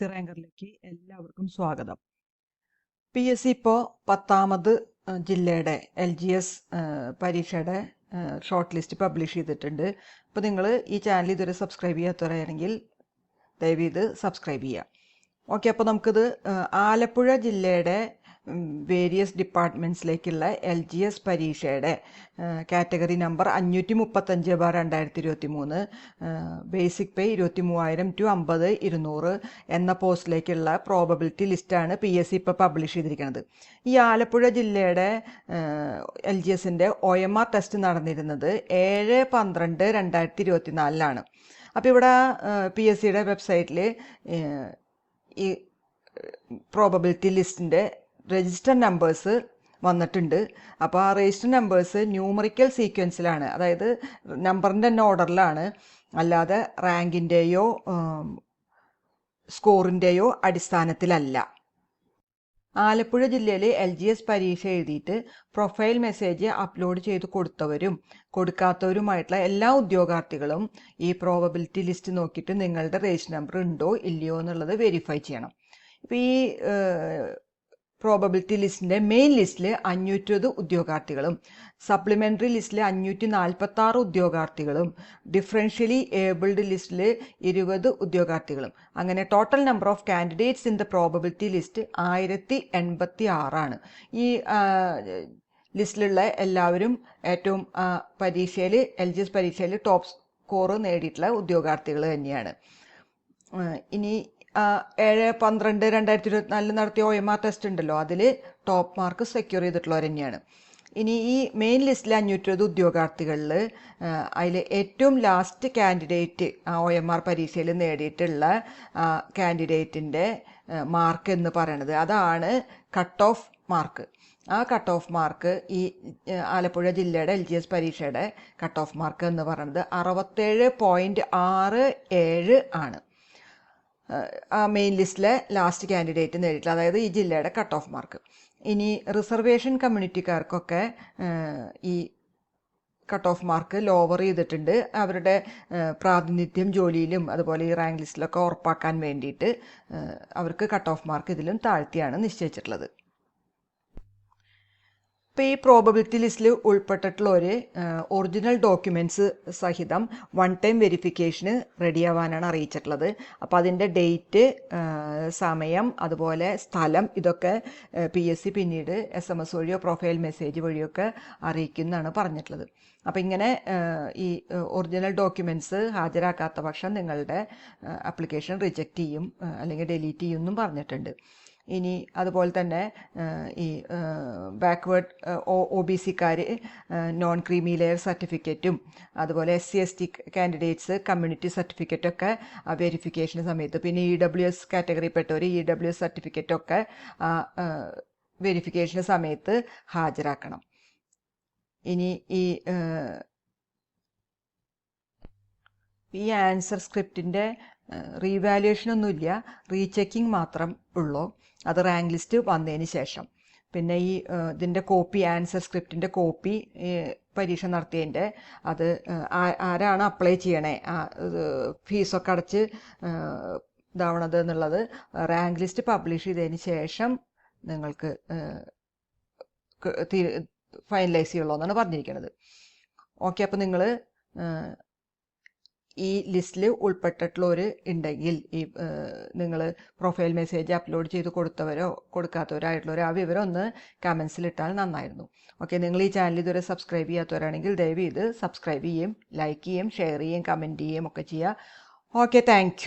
C റാങ്കറിലേക്ക് എല്ലാവർക്കും സ്വാഗതം. P S C ഇപ്പോൾ പത്താമത് ജില്ലയുടെ എൽ ജി എസ് പരീക്ഷയുടെ ഷോർട്ട് ലിസ്റ്റ് പബ്ലിഷ് ചെയ്തിട്ടുണ്ട്. അപ്പോൾ നിങ്ങൾ ഈ ചാനൽ ഇതുവരെ സബ്സ്ക്രൈബ് ചെയ്യാത്തവരാണെങ്കിൽ ദയവ് ഇത് സബ്സ്ക്രൈബ് ചെയ്യുക. ഓക്കെ അപ്പോൾ നമുക്കിത് ആലപ്പുഴ ജില്ലയുടെ വേരിയസ് ഡിപ്പാർട്ട്മെന്റ്സിലേക്കുള്ള എൽ ജി എസ് പരീക്ഷയുടെ കാറ്റഗറി നമ്പർ അഞ്ഞൂറ്റി മുപ്പത്തഞ്ച് ബാർ രണ്ടായിരത്തി ഇരുപത്തി മൂന്ന് ബേസിക് പേ ഇരുപത്തി മൂവായിരം ടു അമ്പത് ഇരുന്നൂറ് എന്ന പോസ്റ്റിലേക്കുള്ള പ്രോബബിലിറ്റി ലിസ്റ്റാണ് പി എസ് സി ഇപ്പോൾ പബ്ലിഷ് ചെയ്തിരിക്കുന്നത്. ഈ ആലപ്പുഴ ജില്ലയുടെ എൽ ജി എസിന്റെ ഒ എം ആർ ടെസ്റ്റ് നടന്നിരുന്നത് ഏഴ് പന്ത്രണ്ട് രണ്ടായിരത്തി ഇരുപത്തി നാലിലാണ് അപ്പോൾ ഇവിടെ പി എസ് സിയുടെ വെബ്സൈറ്റിൽ ഈ പ്രോബബിലിറ്റി ലിസ്റ്റിന്റെ രജിസ്റ്റർ നമ്പേഴ്സ് വന്നിട്ടുണ്ട്. അപ്പോൾ ആ രജിസ്റ്റർ നമ്പേഴ്സ് ന്യൂമറിക്കൽ സീക്വൻസിലാണ് അതായത് നമ്പറിന്റെ തന്നെ ഓർഡറിലാണ് അല്ലാതെ റാങ്കിന്റെയോ സ്കോറിന്റെയോ അടിസ്ഥാനത്തിലല്ല. ആലപ്പുഴ ജില്ലയിൽ എൽ ജി എസ് പരീക്ഷ എഴുതിയിട്ട് പ്രൊഫൈൽ മെസ്സേജ് അപ്ലോഡ് ചെയ്ത് കൊടുത്തവരും കൊടുക്കാത്തവരുമായിട്ടുള്ള എല്ലാ ഉദ്യോഗാർത്ഥികളും ഈ പ്രോബബിലിറ്റി ലിസ്റ്റ് നോക്കിയിട്ട് നിങ്ങളുടെ രജിസ്റ്റർ നമ്പർ ഉണ്ടോ ഇല്ലയോ എന്നുള്ളത് വെരിഫൈ ചെയ്യണം. ഇപ്പോൾ ഈ പ്രോബബിലിറ്റി ലിസ്റ്റിന്റെ മെയിൻ ലിസ്റ്റിൽ അഞ്ഞൂറ്റത് ഉദ്യോഗാർത്ഥികളും സപ്ലിമെന്ററി ലിസ്റ്റിൽ അഞ്ഞൂറ്റി നാൽപ്പത്തി ആറ് ഉദ്യോഗാർത്ഥികളും ഡിഫറൻഷ്യലി ഏബിൾഡ് ലിസ്റ്റിൽ ഇരുപത് ഉദ്യോഗാർത്ഥികളും. അങ്ങനെ total number of candidates in the probability list ആയിരത്തി എൺപത്തി ആറാണ് ഈ ലിസ്റ്റിലുള്ള എല്ലാവരും ഏറ്റവും പരീക്ഷയിൽ എൽ ജി എസ് പരീക്ഷയിൽ ടോപ്പ് സ്കോർ നേടിയിട്ടുള്ള ഉദ്യോഗാർത്ഥികൾ തന്നെയാണ്. ഇനി ഏഴ് പന്ത്രണ്ട് രണ്ടായിരത്തി ഇരുപത്തിനാലിൽ നടത്തിയ ഒ എം ആർ ടെസ്റ്റ് ഉണ്ടല്ലോ. അതിൽ ടോപ്പ് മാർക്ക് സെക്യൂർ ചെയ്തിട്ടുള്ളവർ തന്നെയാണ് ഇനി ഈ മെയിൻ ലിസ്റ്റിലെ ഇരുപത് ഉദ്യോഗാർത്ഥികളിൽ അതിൽ ഏറ്റവും last candidate O M R പരീക്ഷയിൽ നേടിയിട്ടുള്ള കാൻഡിഡേറ്റിന്റെ മാർക്ക് എന്ന് പറയണത്. അതാണ് കട്ട് ഓഫ് മാർക്ക് ആ കട്ട് ഓഫ് മാർക്ക് ഈ ആലപ്പുഴ ജില്ലയുടെ എൽ ജി എസ് പരീക്ഷയുടെ കട്ട് ഓഫ് മാർക്ക് എന്ന് പറയുന്നത് അറുപത്തേഴ് പോയിന്റ് ആറ് ഏഴ് ആണ്. ആ മെയിൻ ലിസ്റ്റിലെ ലാസ്റ്റ് കാൻഡിഡേറ്റ് നേരിട്ടുള്ള അതായത് ഈ ജില്ലയുടെ കട്ട് ഓഫ് മാർക്ക് ഇനി റിസർവേഷൻ കമ്മ്യൂണിറ്റിക്കാർക്കൊക്കെ ഈ കട്ട് ഓഫ് മാർക്ക് ലോവർ ചെയ്തിട്ടുണ്ട്. അവരുടെ പ്രാതിനിധ്യം ജോലിയിലും അതുപോലെ ഈ റാങ്ക് ലിസ്റ്റിലൊക്കെ ഉറപ്പാക്കാൻ വേണ്ടിയിട്ട് അവർക്ക് കട്ട് ഓഫ് മാർക്ക് ഇതിലും താഴ്ത്തിയാണ് നിശ്ചയിച്ചിട്ടുള്ളത്. ഇപ്പോൾ ഈ പ്രോബബിലിറ്റി ലിസ്റ്റിൽ ഒരു ഒറിജിനൽ ഡോക്യുമെന്റ്സ് സഹിതം വൺ ടൈം വെരിഫിക്കേഷന് റെഡിയാവാനാണ് അറിയിച്ചിട്ടുള്ളത്. അപ്പോൾ അതിന്റെ ഡേറ്റ് സമയം അതുപോലെ സ്ഥലം ഇതൊക്കെ പി എസ് സി പിന്നീട് എസ് എം എസ് വഴിയോ പ്രൊഫൈൽ മെസ്സേജ് വഴിയോ ഒക്കെ അറിയിക്കുന്നതാണ് പറഞ്ഞിട്ടുള്ളത്. അപ്പോൾ ഇങ്ങനെ ഈ ഒറിജിനൽ ഡോക്യുമെന്റ്സ് ഹാജരാക്കാത്ത പക്ഷം നിങ്ങളുടെ ആപ്ലിക്കേഷൻ റിജക്റ്റ് ചെയ്യും അല്ലെങ്കിൽ ഡിലീറ്റ് ചെയ്യും എന്നും പറഞ്ഞിട്ടുണ്ട്. ഇനി അതുപോലെ തന്നെ ഈ ബാക്ക്വേർഡ് ഒ ബി സിക്കാർ നോൺ ക്രീമി ലെയർ സർട്ടിഫിക്കറ്റും അതുപോലെ S C S T candidates community സർട്ടിഫിക്കറ്റൊക്കെ verification സമയത്ത് പിന്നെ ഇ ഡബ്ല്യു എസ് കാറ്റഗറിയിൽപ്പെട്ടവർ ഇ ഡബ്ല്യു എസ് സർട്ടിഫിക്കറ്റൊക്കെ വെരിഫിക്കേഷൻ സമയത്ത് ഹാജരാക്കണം. ഇനി ഈ ഈ ആൻസർ സ്ക്രിപ്റ്റിന്റെ റീവാലുവേഷനൊന്നുമില്ല റീചെക്കിംഗ് മാത്രം ഉള്ളൂ. അത് റാങ്ക് ലിസ്റ്റ് വന്നതിന് ശേഷം. പിന്നെ ഈ ഇതിന്റെ കോപ്പി ആൻസർ സ്ക്രിപ്റ്റിന്റെ കോപ്പി പരീക്ഷ നടത്തിയതിന്റെ അത് ആരാണ് അപ്ലൈ ചെയ്യണേ? ഫീസൊക്കെ അടച്ച് ഇതാവണത് എന്നുള്ളത് റാങ്ക് ലിസ്റ്റ് പബ്ലിഷ് ചെയ്തതിന് ശേഷം നിങ്ങൾക്ക് ഫൈനലൈസ് ചെയ്യുള്ളൂ എന്നാണ് പറഞ്ഞിരിക്കുന്നത് ഓക്കെ അപ്പോൾ നിങ്ങൾ ഈ ലിസ്റ്റിൽ ഉൾപ്പെട്ടിട്ടുള്ളവർ ഉണ്ടെങ്കിൽ ഈ നിങ്ങൾ പ്രൊഫൈൽ മെസ്സേജ് അപ്ലോഡ് ചെയ്ത് കൊടുത്തവരോ കൊടുക്കാത്തവരോ ആയിട്ടുള്ളവരോ ആ വിവരം ഒന്ന് കമൻസിലിട്ടാൽ നന്നായിരുന്നു. ഓക്കെ നിങ്ങൾ ഈ ചാനൽ ഇതുവരെ സബ്സ്ക്രൈബ് ചെയ്യാത്തവരാണെങ്കിൽ ദയവ് ഇത് സബ്സ്ക്രൈബ് ചെയ്യും ലൈക്ക് ചെയ്യും ഷെയർ ചെയ്യും കമന്റ് ചെയ്യും ഒക്കെ ചെയ്യുക ഓക്കെ താങ്ക്